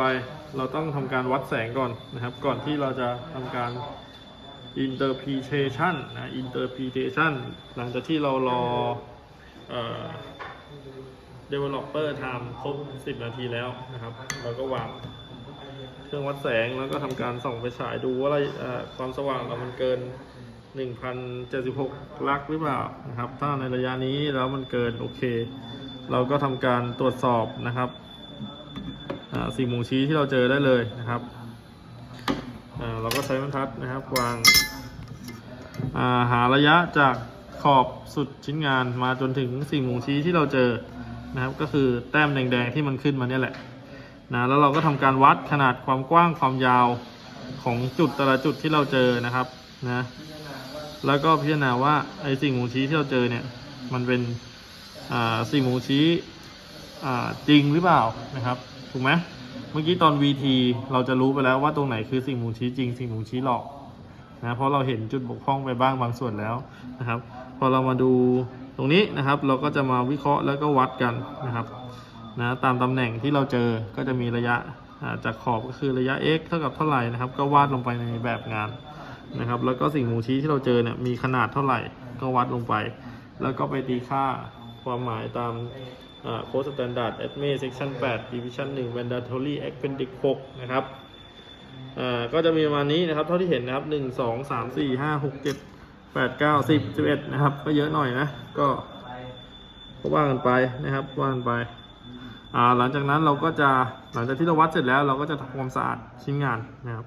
ไปเราต้องทำการวัดแสงก่อนนะครับ ก่อนที่เราจะทำการ interpretation นะ interpretation หลังจากที่เรารอเอ่อ developer time ครบ 10 นาทีแล้วนะครับ เราก็วางเครื่องวัดแสงแล้วก็ทำการส่องไปฉายดูว่าอะไรเอ่อความสว่างเรามันเกิน 1076 ลักหรือเปล่านะครับ ถ้าในระยะนี้แล้วมันเกินโอเค เราก็ทำการตรวจสอบนะครับ สิ่งบ่งชี้ที่เราเจอได้เลยนะครับเราก็ใช้บรรทัดนะครับวางาหาระยะจากขอบสุดชิ้นงานมาจนถึงสิ่งบ่งชี้ที่เราเจอนะครับ ก็คือแต้มแดงๆที่มันขึ้นมาเนี่ยแหละนะแล้วเราก็ทำการวัดขนาดความกว้างความยาวของจุดแต่ละจุดที่เราเจอนะครับนะแล้วก็พิจารณาว่าไอ้สิ่งบ่งชี้ที่เราเจอเนี่ยมันเป็นสิ่งบ่งชี้จริงหรือเปล่านะครับ ถูกไหมเมื่อกี้ตอน VT เราจะรู้ไปแล้วว่าตรงไหนคือสิ่งบ่งชี้จริง สิ่งบ่งชี้หลอกนะเพราะเราเห็นจุดบกพร่องไปบ้างบางส่วนแล้วนะครับ พอเรามาดูตรงนี้นะครับ เราก็จะมาวิเคราะห์แล้วก็วัดกันนะครับนะตามตำแหน่งที่เราเจอก็จะมีระยะจากขอบก็คือระยะ x เท่ากับเท่าไหร่นะครับ ก็วาดลงไปในแบบงานนะครับ แล้วก็สิ่งบ่งชี้ที่เราเจอเนี่ยมีขนาดเท่าไหร่ก็วัดลงไป แล้วก็ไปตีค่า ความหมายตามโค้ดสแตนดาร์ดแอดเม section 8 division 1 mandatory appendix 6 นะครับก็จะมีประมาณนี้นะครับ เท่าที่เห็นนะครับ 1 2 3 4 5 6 7 8 9 10 11 นะครับ ก็เยอะหน่อยนะ ก็ก็ว่ากันไปนะครับว่ากันไปหลังจากนั้นเราก็จะหลังจากที่เราวัดเสร็จแล้วเราก็จะทำความสะอาดชิ้นงานนะครับ